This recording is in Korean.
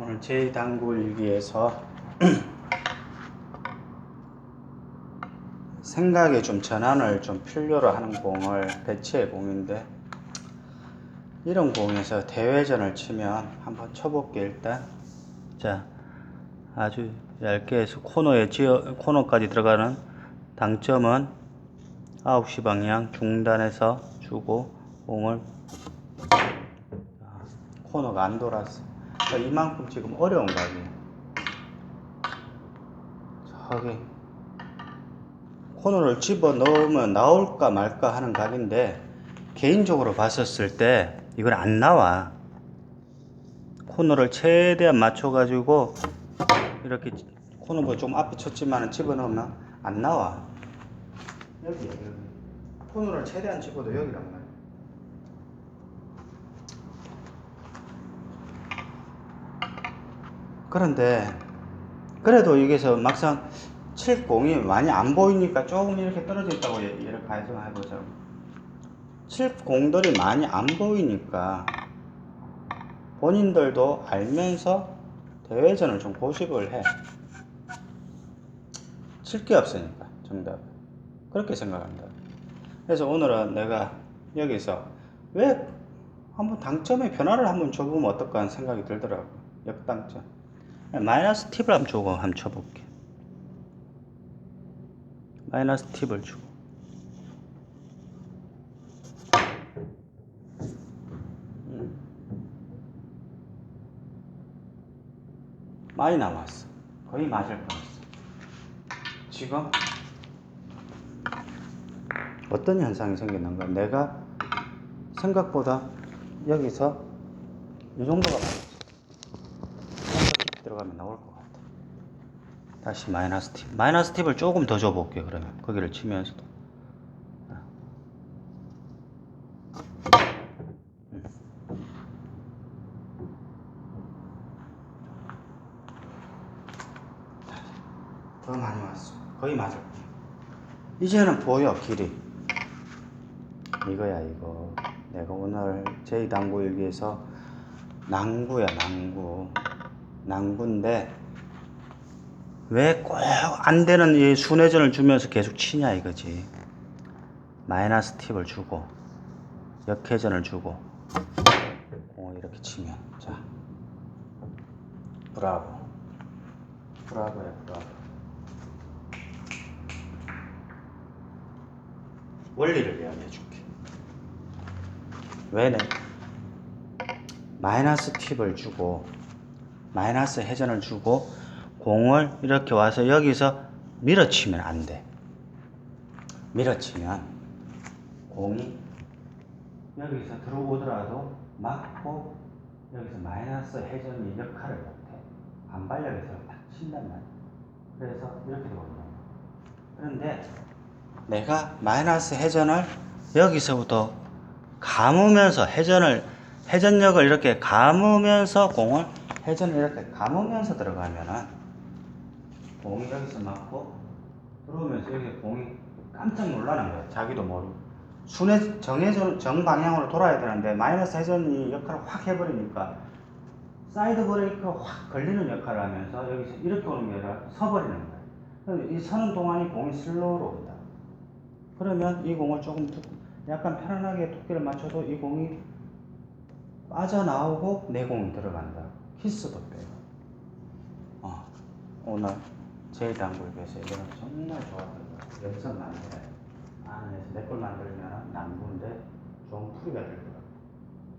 오늘 제2당구 일기에서 생각에 좀 전환을 좀 필요로 하는 공을 배치해 공인데 이런 공에서 대회전을 치면 한번 쳐볼게 일단. 자 아주 얇게 해서 코너에 지어 코너까지 들어가는 당점은 9시 방향 중단해서 주고 공을 아, 코너가 안 돌았어 그러니까 이만큼 지금 어려운 각이 저기 코너를 집어 넣으면 나올까 말까 하는 각인데 개인적으로 봤었을 때 이건 안 나와. 코너를 최대한 맞춰 가지고 이렇게 코너보다 좀 앞에 쳤지만 집어넣으면 안 나와. 여기 코너를 최대한 집어도 여기란 말이야 그런데 그래도 여기서 막상 칠 공이 많이 안 보이니까 조금 이렇게 떨어져 있다고 예- 이렇게 가정해보자고 칠 공들이 많이 안 보이니까 본인들도 알면서 대회전을 좀 고집을 해. 칠 게 없으니까 정답. 그렇게 생각합니다. 그래서 오늘은 내가 여기서 왜 한번 당점의 변화를 한번 줘보면 어떨까 하는 생각이 들더라고. 역당점. 마이너스 팁을 한번 주고 한번 쳐볼게. 마이너스 팁을 주고. 음. 많이 남았어. 거의 맞을 뻔했어. 지금 어떤 현상이 생기는가? 내가 생각보다 여기서 이 정도가 들어가면 나올 것 같아. 다시 마이너스 팁. 마이너스 팁을 조금 더 줘볼게 그러면 거기를 치면서도. 더 많이 왔어. 거의 맞을. 이제는 보여 길이. 이거야 이거. 내가 오늘 제2당구 일기에서 낭구야 낭구. 낭구인데 왜 꼭 안 되는 이 순회전을 주면서 계속 치냐 이거지. 마이너스 팁을 주고 역회전을 주고 공을 이렇게 치면. 자 브라보. 브라보야 브라보. 원리를 이야기해 줄게. 왜냐? 마이너스 팁을 주고 마이너스 회전을 주고 공을 이렇게 와서 여기서 밀어치면 안 돼. 밀어치면 공이 여기서 들어오더라도 맞고 여기서 마이너스 회전이 역할을 못해. 반발력에서 딱 친단 말이야. 그래서 이렇게 되거든요. 그런데 내가 마이너스 회전을 여기서부터 감으면서 회전을 회전력을 이렇게 감으면서 공을 회전을 이렇게 감으면서 들어가면은 공이 여기서 맞고 들어오면서 여기 공이 깜짝 놀라는 거야. 자기도 모르고. 순회 정해전 정방향으로 돌아야 되는데 마이너스 회전이 역할을 확 해버리니까 사이드 브레이크가 확 걸리는 역할을 하면서 여기서 이렇게 오는 게 아니라 서버리는. 그래서 이 서는 동안이 공이 슬로우로 온다. 그러면 이 공을 조금 두- 약간 편안하게 두께를 맞춰도 이 공이 빠져나오고 내 공이 들어간다. 키스도 빼고. 어, 오늘 제 당구에서 이거는 정말 좋았던 거야. 여기서 만들어야 돼. 안에서 내 걸 만들면 남부인데 좀 풀이가 될것 같아.